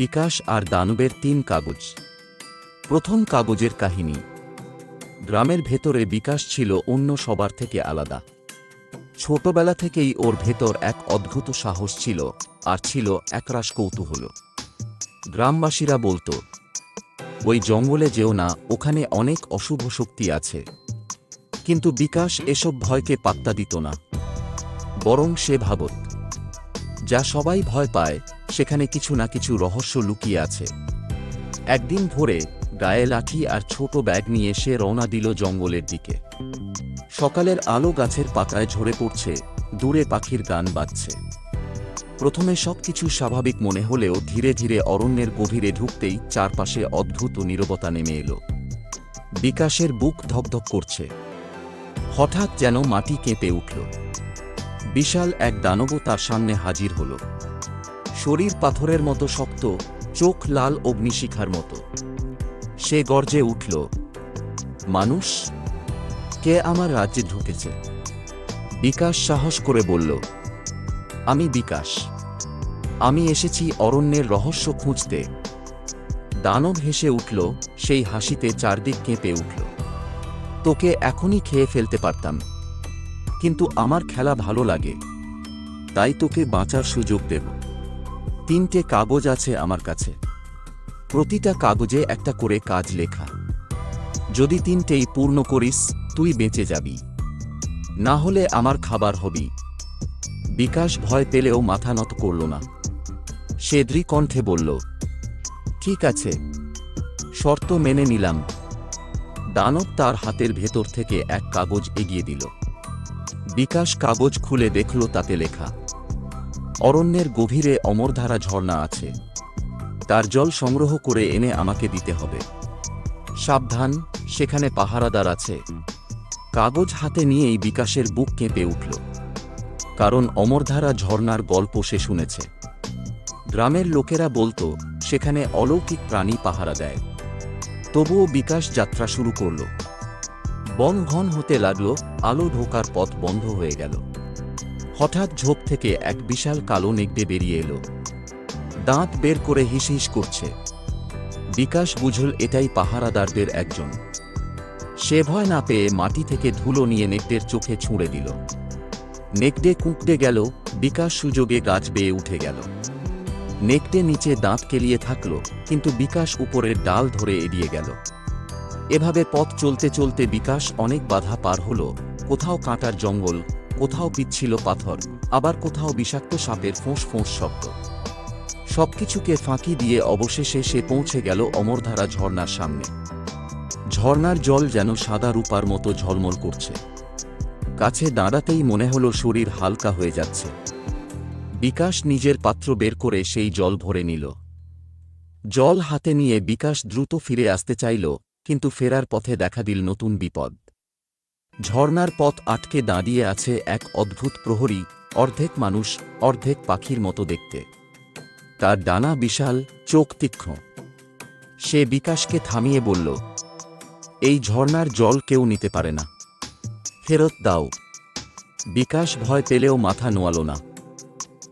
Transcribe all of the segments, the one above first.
বিকাশ আর দানবের তিন কাগজ। প্রথম কাগজের কাহিনী। গ্রামের ভেতরে বিকাশ ছিল অন্য সবার থেকে আলাদা। ছোটবেলা থেকেই ওর ভেতর এক অদ্ভুত সাহস ছিল আর ছিল একরাশ কৌতূহল। গ্রামবাসীরা বলতো, ওই জঙ্গলে যেও না, ওখানে অনেক অশুভ শক্তি আছে। কিন্তু বিকাশ এসব ভয়কে পাত্তা দিত না। বরং সে ভাবত যা সবাই ভয় পায়, সেখানে কিছু না কিছু রহস্য লুকিয়ে আছে। একদিন ভোরে গায়ে লাঠি আর ছোট ব্যাগ নিয়ে সে রওনা দিল জঙ্গলের দিকে। সকালের আলো গাছের পাতায় ঝরে পড়ছে, দূরে পাখির গান বাজছে। প্রথমে সবকিছু স্বাভাবিক মনে হলেও ধীরে ধীরে অরণ্যের গভীরে ঢুকতেই চারপাশে অদ্ভুত নীরবতা নেমে এলো। বিকাশের বুক ধকধক করছে। হঠাৎ যেন মাটি কেঁপে উঠল। বিশাল এক দানব তার সামনে হাজির হল। শরীর পাথরের মতো শক্ত, চোখ লাল অগ্নিশিখার মতো। সে গর্জে উঠল, মানুষ, কে আমার রাজ্যে ঢুকেছে? বিকাশ সাহস করে বলল, আমি বিকাশ। আমি এসেছি অরণ্যের রহস্য খুঁজতে। দানব হেসে উঠল, সেই হাসিতে চারদিক কেঁপে উঠল। তোকে এখনই খেয়ে ফেলতে পারতাম। কিন্তু আমার খেলা ভালো লাগে। তাই তোকে বাঁচার সুযোগ দেব। তিনটে কাগজ আছে আমার কাছে। প্রতিটা কাগজে একটা করে কাজ লেখা। যদি তিনটেই পূর্ণ করিস, তুই বেঁচে যাবি। না হলে আমার খাবার হবি। বিকাশ ভয় পেলেও মাথা নত করল না। সে কণ্ঠে বলল, ঠিক আছে। শর্ত মেনে নিলাম। দানব তার হাতের ভেতর থেকে এক কাগজ এগিয়ে দিল। বিকাশ কাগজ খুলে দেখল তাতে লেখা, অরণ্যের গভীরে অমরধারা ঝর্ণা আছে। তার জল সংগ্রহ করে এনে আমাকে দিতে হবে। সাবধান, সেখানে পাহারাদার আছে কাগজ হাতে নিয়েই বিকাশের বুক কেঁপে উঠল, কারণ অমরধারা ঝর্ণার গল্প সে শুনেছে। গ্রামের লোকেরা বলতো, সেখানে অলৌকিক প্রাণী পাহারা দেয়। তবুও বিকাশ যাত্রা শুরু করল। বন ঘন হতে লাগল, আলো ঢোকার পথ বন্ধ হয়ে গেল। হঠাৎ ঝোপ থেকে এক বিশাল কালো নেগড়ে বেরিয়ে এলো। দাঁত বের করে হিস হিস করছে। বিকাশ বুঝল এটাই পাহারাদারদের একজন। সে ভয় না পেয়ে মাটি থেকে ধুলো নিয়ে নেকড়ের চোখে ছুঁড়ে দিল। নেকড়ে কুঁকড়ে গেল, বিকাশ সুযোগে গাছ বেয়ে উঠে গেল। নেকড়ে নিচে দাঁত কেলিয়ে থাকল, কিন্তু বিকাশ উপরের ডাল ধরে এড়িয়ে গেল। এভাবে পথ চলতে চলতে বিকাশ অনেক বাধা পার হল। কোথাও কাঁটার জঙ্গল, কোথাও পিচ্ছিল পাথর, আবার কোথাও বিষাক্ত সাপের ফোঁস ফোঁস শব্দ। সবকিছুকে ফাঁকি দিয়ে অবশেষে সে পৌঁছে গেল অমরধারা ঝর্ণার সামনে। ঝর্ণার জল যেন সাদা রূপার মতো ঝলমল করছে। কাছে দাঁড়াতেই মনে হলো শরীর হালকা হয়ে যাচ্ছে। বিকাশ নিজের পাত্র বের করে সেই জল ভরে নিল। জল হাতে নিয়ে বিকাশ দ্রুত ফিরে আসতে চাইল কিন্তু ফেরার পথে দেখা দিল নতুন বিপদ। ঝর্ণার পথ আটকে দাঁড়িয়ে আছে এক অদ্ভুত প্রহরী, অর্ধেক মানুষ, অর্ধেক পাখির মতো দেখতে। তার ডানা বিশাল, চোখ তীক্ষ্ণ। সে বিকাশকে থামিয়ে বলল, এই ঝর্ণার জল কেউ নিতে পারে না। ফেরত দাও। বিকাশ ভয় পেলেও মাথা নোয়াল না।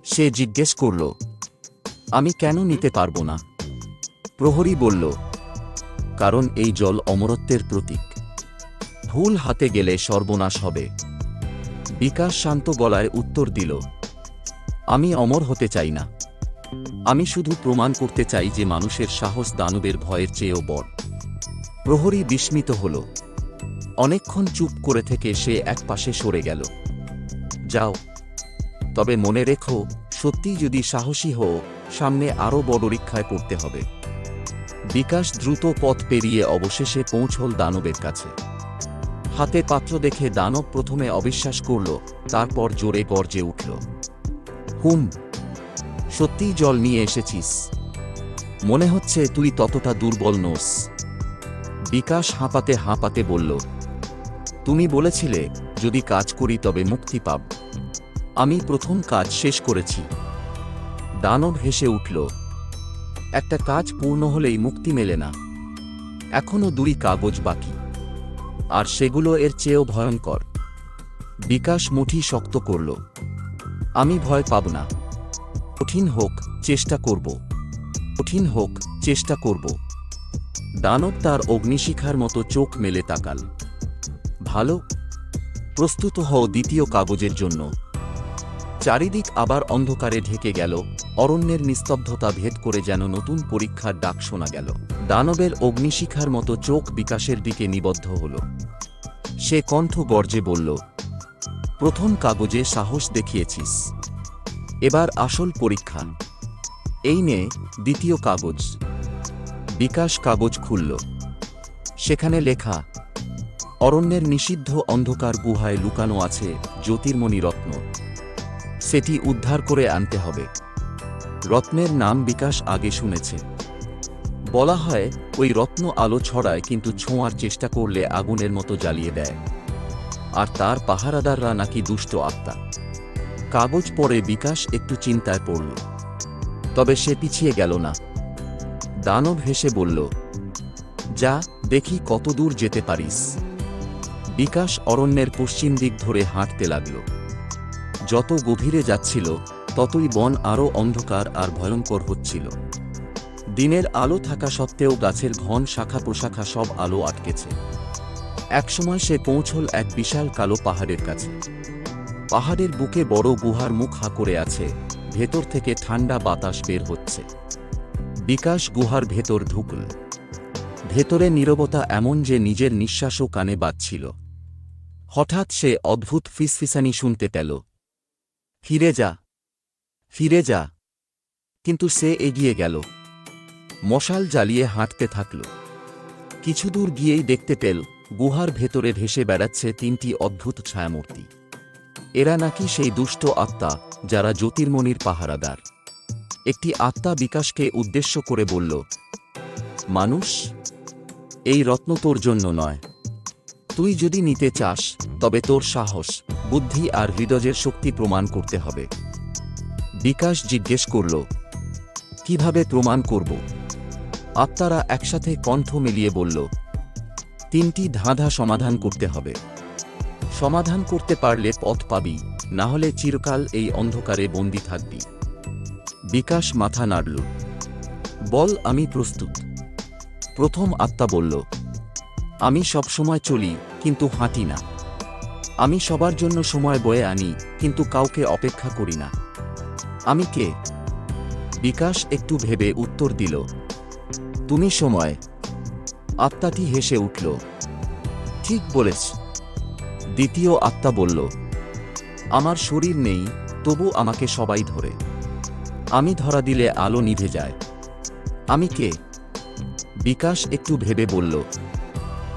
সে জিজ্ঞেস করল, আমি কেন নিতে পারব না? প্রহরী বলল কারণ এই জল অমরত্বের প্রতীক। ভুল হাতে গেলে সর্বনাশ হবে। বিকাশ শান্ত গলায় উত্তর দিল, আমি অমর হতে চাই না। আমি শুধু প্রমাণ করতে চাই যে মানুষের সাহস দানবের ভয়ের চেয়েও বড়। প্রহরী বিস্মিত হল। অনেকক্ষণ চুপ করে থেকে সে এক পাশে সরে গেল। যাও, তবে মনে রেখো সত্যি যদি সাহসী হও, সামনে আরও বড় পরীক্ষায় পড়তে হবে। বিকাশ দ্রুত পথ পেরিয়ে অবশেষে পৌঁছল দানবের কাছে। হাতে পাত্র দেখে দানব প্রথমে অবিশ্বাস করল, তারপর জোরে গর্জে উঠল, হুম, সত্যিই জল নিয়ে এসেছিস। মনে হচ্ছে তুই ততটা দুর্বল নোস। বিকাশ হাঁপাতে হাঁপাতে বলল, তুমি বলেছিলে, যদি কাজ করি তবে মুক্তি পাব। আমি প্রথম কাজ শেষ করেছি। দানব হেসে উঠল একটা কাজ পূর্ণ হলেই মুক্তি মেলে না। এখনও দুই কাগজ বাকি। আর সেগুলো এর চেয়েও ভয়ঙ্কর। বিকাশ মুঠি শক্ত করল। আমি ভয় পাব না। কঠিন হোক, চেষ্টা করব। কঠিন হোক, চেষ্টা করব। দানব তার অগ্নিশিখার মতো চোখ মেলে তাকাল। ভালো। প্রস্তুত হও দ্বিতীয় কাগজের জন্য। চারিদিক আবার অন্ধকারে ঢেকে গেল, অরণ্যের নিস্তব্ধতা ভেদ করে যেন নতুন পরীক্ষার ডাক শোনা গেল। দানবের অগ্নিশিখার মতো চোখ বিকাশের দিকে নিবদ্ধ হল। সে কণ্ঠ গর্জে বলল, প্রথম কাগজে সাহস দেখিয়েছিস। এবার আসল পরীক্ষা। এই নে দ্বিতীয় কাগজ। বিকাশ কাগজ খুলল। সেখানে লেখা, অরণ্যের নিষিদ্ধ অন্ধকার গুহায় লুকানো আছে জ্যোতির্মণি রত্ন। সেটি উদ্ধার করে আনতে হবে। রত্নের নাম বিকাশ আগে শুনেছে। বলা হয়, ওই রত্ন আলো ছড়ায় কিন্তু ছোঁয়ার চেষ্টা করলে আগুনের মতো জ্বালিয়ে দেয়। আর তার পাহারাদাররা নাকি দুষ্ট আত্মা। কাগজ পড়ে বিকাশ একটু চিন্তায় পড়ল। তবে সে পিছিয়ে গেল না। দানব হেসে বলল, যা, দেখি কত দূর যেতে পারিস। বিকাশ অরণ্যের পশ্চিম দিক ধরে হাঁটতে লাগল। যত গভীরে যাচ্ছিল, ততই বন আরও অন্ধকার আর ভয়ঙ্কর হচ্ছিল। দিনের আলো থাকা সত্ত্বেও গাছের ঘন শাখা প্রশাখা সব আলো আটকেছে। একসময় সে পৌঁছল এক বিশাল কালো পাহাড়ের কাছে। পাহাড়ের বুকে বড় গুহার মুখ হা করে আছে, ভেতর থেকে ঠান্ডা বাতাস বের হচ্ছে। বিকাশ গুহার ভেতর ঢুকল। ভেতরে নীরবতা এমন যে নিজের নিঃশ্বাসও কানে বাজছিল। হঠাৎ সে অদ্ভুত ফিসফিসানি শুনতে পেল। ফিরে যা। ফিরে যা। কিন্তু সে এগিয়ে গেল। মশাল জ্বালিয়ে হাঁটতে থাকল। কিছু দূর গিয়েই দেখতে পেল, গুহার ভেতরে ভেসে বেড়াচ্ছে তিনটি অদ্ভুত ছায়ামূর্তি। এরা নাকি সেই দুষ্ট আত্মা যারা জ্যোতির্মণির পাহারাদার। একটি আত্মা বিকাশকে উদ্দেশ্য করে বলল, মানুষ, এই রত্ন তোর জন্য নয়। তুই যদি নিতে চাস, তবে তোর সাহস, বুদ্ধি আর হৃদয়ের শক্তি প্রমাণ করতে হবে। বিকাশ জিজ্ঞেস করল, কীভাবে প্রমাণ করব? আত্মারা একসাথে কণ্ঠ মিলিয়ে বলল, তিনটি ধাঁধা সমাধান করতে হবে। সমাধান করতে পারলে পথ পাবি, না হলে চিরকাল এই অন্ধকারে বন্দি থাকবি। বিকাশ মাথা নাড়ল, বল, আমি প্রস্তুত। প্রথম আত্মা বলল আমি সবসময় চলি, কিন্তু হাঁটি না। আমি সবার জন্য সময় বয়ে আনি, কিন্তু কাউকে অপেক্ষা করি না। আমি কে? বিকাশ একটু ভেবে উত্তর দিল। তুমি সময়। আত্মাটি হেসে উঠল। ঠিক বলেছ। দ্বিতীয় আত্মা বলল, আমার শরীর নেই, তবু আমাকে সবাই ধরে। আমি ধরা দিলে আলো নিভে যায়। আমি কে? বিকাশ একটু ভেবে বলল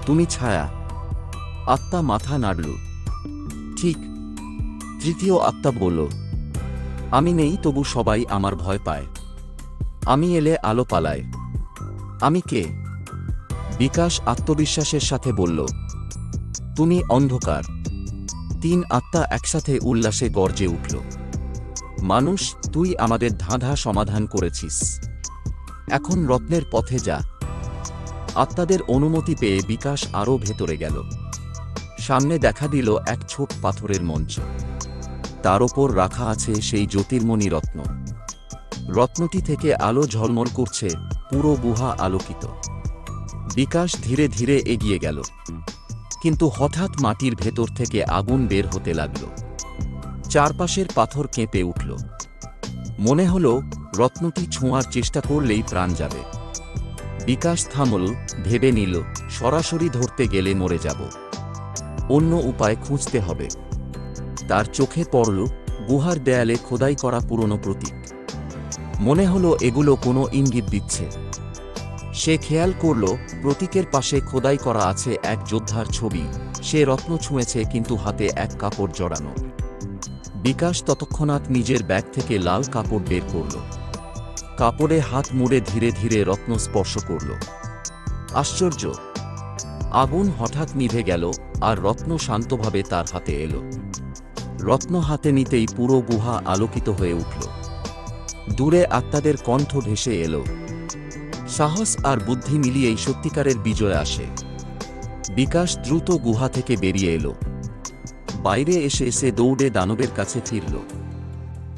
তুমি ছায়া। আত্মা মাথা নাড়ল। ঠিক, তৃতীয় আত্মা বলল, আমি নেই তবু সবাই আমার ভয় পায়। আমি এলে আলো পালায়। আমি কে? বিকাশ আত্মবিশ্বাসের সাথে বলল, তুমি অন্ধকার। তিন আত্মা একসাথে উল্লাসে গর্জে উঠল, মানুষ, তুই আমাদের ধাঁধা সমাধান করেছিস। এখন রত্নের পথে যা। আত্মাদের অনুমতি পেয়ে বিকাশ আরও ভেতরে গেল। সামনে দেখা দিল এক ছোট পাথরের মঞ্চ। তার ওপর রাখা আছে সেই জ্যোতির্মণি রত্ন। রত্নটি থেকে আলো ঝলমল করছে, পুরো গুহা আলোকিত। বিকাশ ধীরে ধীরে এগিয়ে গেল। কিন্তু হঠাৎ মাটির ভেতর থেকে আগুন বের হতে লাগল। চারপাশের পাথর কেঁপে উঠল। মনে হল, রত্নটি ছোঁয়ার চেষ্টা করলেই প্রাণ যাবে। বিকাশ থামল, ভেবে নিল, সরাসরি ধরতে গেলে মরে যাব। অন্য উপায় খুঁজতে হবে। তার চোখে পড়ল গুহার দেয়ালে খোদাই করা পুরনো প্রতীক। মনে হলো এগুলো কোনো ইঙ্গিত দিচ্ছে। সে খেয়াল করল, প্রতীকের পাশে খোদাই করা আছে এক যোদ্ধার ছবি। সে রত্ন ছুঁয়েছে, কিন্তু হাতে এক কাপড় জড়ানো। বিকাশ ততক্ষণাৎ নিজের ব্যাগ থেকে লাল কাপড় বের করল। কাপড়ে হাত মুড়ে ধীরে ধীরে রত্ন স্পর্শ করল। আশ্চর্য। আগুন হঠাৎ নিভে গেল আর রত্ন শান্তভাবে তার হাতে এলো। রত্ন হাতে নিতেই পুরো গুহা আলোকিত হয়ে উঠল। দূরে আত্মাদের কণ্ঠ ভেসে এলো। সাহস আর বুদ্ধি মিলিয়েই সত্যিকারের বিজয় আসে। বিকাশ দ্রুত গুহা থেকে বেরিয়ে এলো। বাইরে এসে সে দৌড়ে দানবের কাছে ফিরল।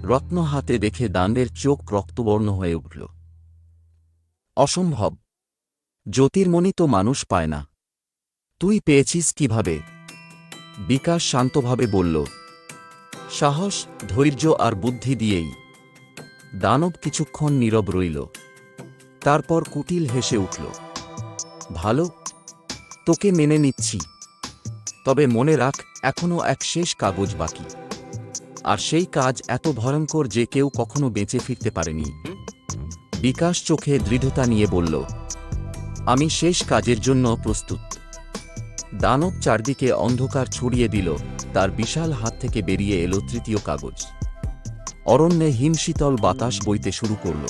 রত্ন হাতে দেখে দানবের চোখ রক্তবর্ণ হয়ে উঠল। অসম্ভব। জ্যোতির্মণি তো মানুষ পায় না। তুই পেয়েছিস কীভাবে? বিকাশ শান্তভাবে বলল, সাহস, ধৈর্য আর বুদ্ধি দিয়েই। দানব কিছুক্ষণ নীরব রইল। তারপর কুটিল হেসে উঠল, ভালো, তোকে মেনে নিচ্ছি। তবে মনে রাখ, এখনও এক শেষ কাগজ বাকি। আর সেই কাজ এত ভয়ঙ্কর যে কেউ কখনো বেঁচে ফিরতে পারেনি। বিকাশ চোখে দৃঢ়তা নিয়ে বলল, আমি শেষ কাজের জন্য প্রস্তুত। দানব চারদিকে অন্ধকার ছড়িয়ে দিল, তার বিশাল হাত থেকে বেরিয়ে এলো তৃতীয় কাগজ। অরণ্যে হিমশীতল বাতাস বইতে শুরু করল।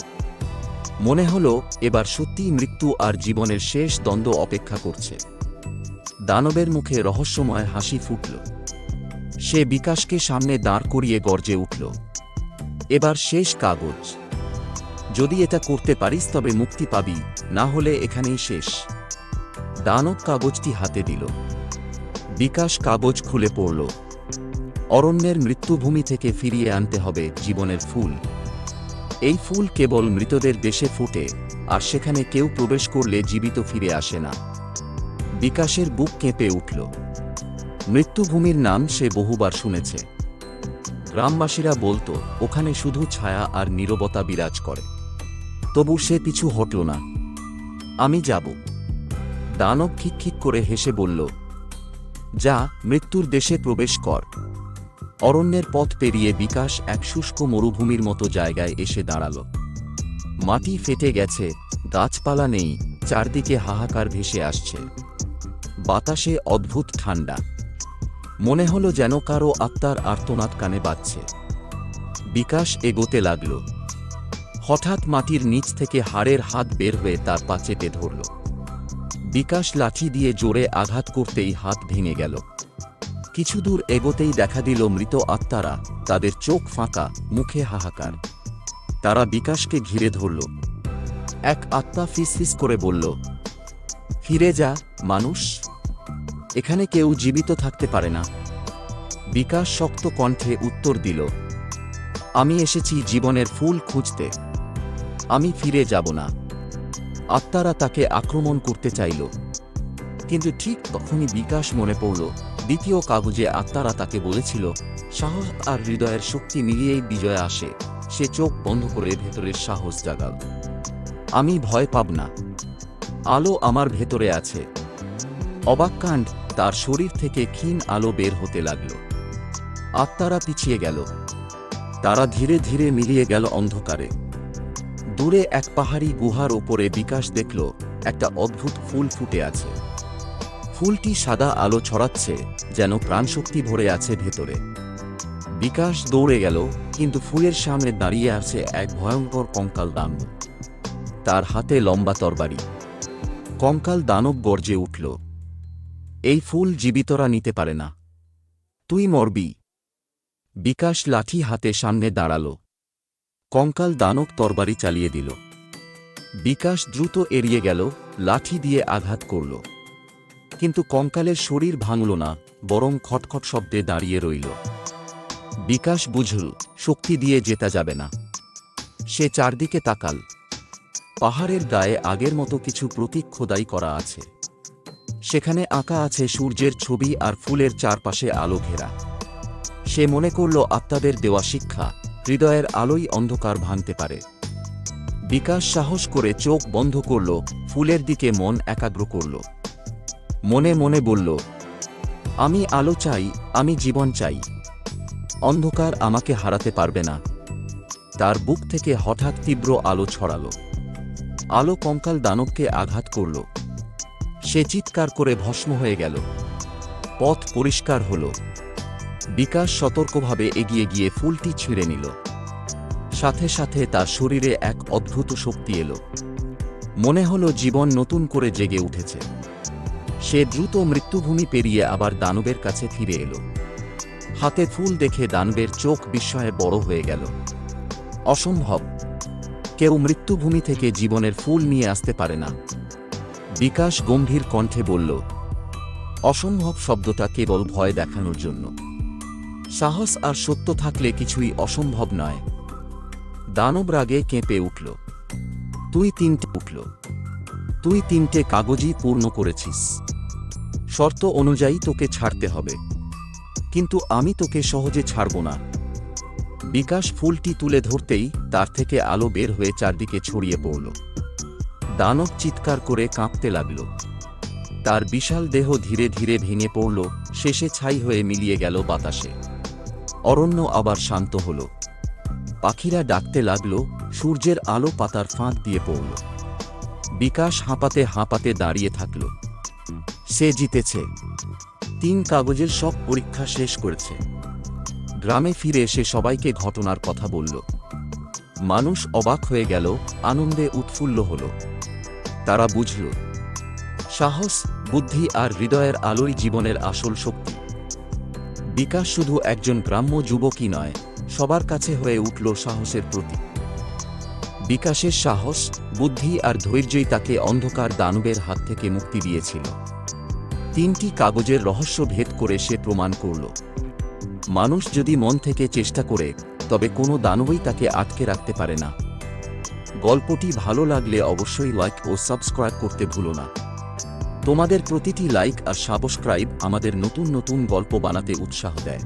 মনে হল, এবার সত্যিই মৃত্যু আর জীবনের শেষ দ্বন্দ্ব অপেক্ষা করছে। দানবের মুখে রহস্যময় হাসি ফুটল। সে বিকাশকে সামনে দাঁড় করিয়ে গর্জে উঠল। এবার শেষ কাগজ। যদি এটা করতে পারিস তবে মুক্তি পাবি, না হলে এখানেই শেষ। দানব কাগজটি হাতে দিল। বিকাশ কাগজ খুলে পড়ল। অরণ্যের মৃত্যুভূমি থেকে ফিরিয়ে আনতে হবে জীবনের ফুল। এই ফুল কেবল মৃতদের দেশে ফুটে, আর সেখানে কেউ প্রবেশ করলে জীবিত ফিরে আসে না। বিকাশের বুক কেঁপে উঠল। মৃত্যুভূমির নাম সে বহুবার শুনেছে। গ্রামবাসীরা বলতো, ওখানে শুধু ছায়া আর নীরবতা বিরাজ করে। তবু সে পিছু হটল না। আমি যাব। দানব খিক করে হেসে বলল, যা, মৃত্যুর দেশে প্রবেশ কর। অরণ্যের পথ পেরিয়ে বিকাশ এক শুষ্ক মরুভূমির মতো জায়গায় এসে দাঁড়াল। মাটি ফেটে গেছে, গাছপালা নেই, চারদিকে হাহাকার ভেসে আসছে। বাতাসে অদ্ভুত ঠান্ডা। মনে হলো যেন কারও আত্মার আর্তনাদ কানে বাজছে। বিকাশ এগোতে লাগল। হঠাৎ মাটির নিচ থেকে হাড়ের হাত বের হয়ে তার পা চেপে ধরল। বিকাশ লাঠি দিয়ে জোরে আঘাত করতেই হাত ভেঙে গেল। কিছু দূর এগোতেই দেখা দিল মৃত আত্মারা তাদের চোখ ফাঁকা, মুখে হাহাকার। তারা বিকাশকে ঘিরে ধরল। এক আত্মা ফিসফিস করে বলল, ফিরে যা, মানুষ। এখানে কেউ জীবিত থাকতে পারে না। বিকাশ শক্ত কণ্ঠে উত্তর দিল, আমি এসেছি জীবনের ফুল খুঁজতে। আমি ফিরে যাব না। আত্মারা তাকে আক্রমণ করতে চাইল। কিন্তু ঠিক তখনই বিকাশ মনে পড়ল, দ্বিতীয় কাগজে আত্মারা তাকে বলেছিল, সাহস আর হৃদয়ের শক্তি মিলিয়েই বিজয় আসে। সে চোখ বন্ধ করে ভেতরের সাহস জাগাল আমি ভয় পাব না। আলো আমার ভেতরে আছে। অবাক্কাণ্ড তার শরীর থেকে ক্ষীণ আলো বের হতে লাগল। আত্মারা পিছিয়ে গেল। তারা ধীরে ধীরে মিলিয়ে গেল অন্ধকারে। দূরে এক পাহাড়ি গুহার ওপরে বিকাশ দেখল একটা অদ্ভুত ফুল ফুটে আছে। ফুলটি সাদা আলো ছড়াচ্ছে যেন প্রাণশক্তি ভরে আছে ভেতরে। বিকাশ দৌড়ে গেল, কিন্তু ফুলের সামনে দাঁড়িয়ে আছে এক ভয়ঙ্কর কঙ্কাল দানব। তার হাতে লম্বা তরবারি। কঙ্কাল দানব গর্জে উঠল। এই ফুল জীবিতরা নিতে পারে না। তুই মরবি। বিকাশ লাঠি হাতে সামনে দাঁড়াল। কঙ্কাল দানব তরবারি চালিয়ে দিল। বিকাশ দ্রুত এড়িয়ে গেল, লাঠি দিয়ে আঘাত করল। কিন্তু কঙ্কালের শরীর ভাঙল না, বরং খটখট শব্দে দাঁড়িয়ে রইল। বিকাশ বুঝল, শক্তি দিয়ে জেতা যাবে না। সে চারদিকে তাকাল। পাহাড়ের গায়ে আগের মতো কিছু প্রতীক খোদাই করা আছে। সেখানে আঁকা আছে সূর্যের ছবি আর ফুলের চারপাশে আলো ঘেরা। সে মনে করল আত্মাদের দেওয়া শিক্ষা হৃদয়ের আলোই অন্ধকার ভাঙতে পারে। বিকাশ সাহস করে চোখ বন্ধ করল, ফুলের দিকে মন একাগ্র করল। মনে মনে বলল, আমি আলো চাই, আমি জীবন চাই। অন্ধকার আমাকে হারাতে পারবে না। তার বুক থেকে হঠাৎ তীব্র আলো ছড়ালো। আলো কঙ্কাল দানবকে আঘাত করল। সে চিৎকার করে ভস্ম হয়ে গেল। পথ পরিষ্কার হল। বিকাশ সতর্কভাবে এগিয়ে গিয়ে ফুলটি ছিঁড়ে নিল। সাথে সাথে তার শরীরে এক অদ্ভুত শক্তি এলো। মনে হলো জীবন নতুন করে জেগে উঠেছে। সে দ্রুত মৃত্যুভূমি পেরিয়ে আবার দানবের কাছে ফিরে এলো। হাতে ফুল দেখে দানবের চোখ বিস্ময়ে বড় হয়ে গেল। অসম্ভব। কেউ মৃত্যুভূমি থেকে জীবনের ফুল নিয়ে আসতে পারে না। বিকাশ গম্ভীর কণ্ঠে বলল, অসম্ভব শব্দটা কেবল ভয় দেখানোর জন্য। সাহস আর সত্য থাকলে কিছুই অসম্ভব নয়। দানব রাগে কেঁপে উঠল, তুই তিনটে উঠল। তুই তিনটে কাগজই পূর্ণ করেছিস। শর্ত অনুযায়ী তোকে ছাড়তে হবে। কিন্তু আমি তোকে সহজে ছাড়ব না। বিকাশ ফুলটি তুলে ধরতেই তার থেকে আলো বের হয়ে চারদিকে ছড়িয়ে পড়ল। দানব চিৎকার করে কাঁপতে লাগল। তার বিশাল দেহ ধীরে ধীরে ভেঙে পড়ল, শেষে ছাই হয়ে মিলিয়ে গেল বাতাসে। অরণ্য আবার শান্ত হল। পাখিরা ডাকতে লাগল, সূর্যের আলো পাতার ফাঁক দিয়ে পড়ল। বিকাশ হাঁপাতে হাঁপাতে দাঁড়িয়ে থাকল। সে জিতেছে। তিন কাগজের সব পরীক্ষা শেষ করেছে। গ্রামে ফিরে এসে সবাইকে ঘটনার কথা বলল। মানুষ অবাক হয়ে গেল, আনন্দে উৎফুল্ল হল। তারা বুঝল, সাহস, বুদ্ধি আর হৃদয়ের আলোই জীবনের আসল শক্তি। বিকাশ শুধু একজন গ্রাম্য যুবকই নয়, সবার কাছে হয়ে উঠল সাহসের প্রতীক। বিকাশের সাহস, বুদ্ধি আর ধৈর্যই তাকে অন্ধকার দানবের হাত থেকে মুক্তি দিয়েছিল। তিনটি কাগজের রহস্য ভেদ করে সে প্রমাণ করল। মানুষ যদি মন থেকে চেষ্টা করে, তবে কোনো দানবই তাকে আটকে রাখতে পারে না। গল্পটি ভালো লাগলে অবশ্যই লাইক ও সাবস্ক্রাইব করতে ভুলো না। তোমাদের প্রতিটি লাইক আর সাবস্ক্রাইব আমাদের নতুন নতুন গল্প বানাতে উৎসাহ দেয়।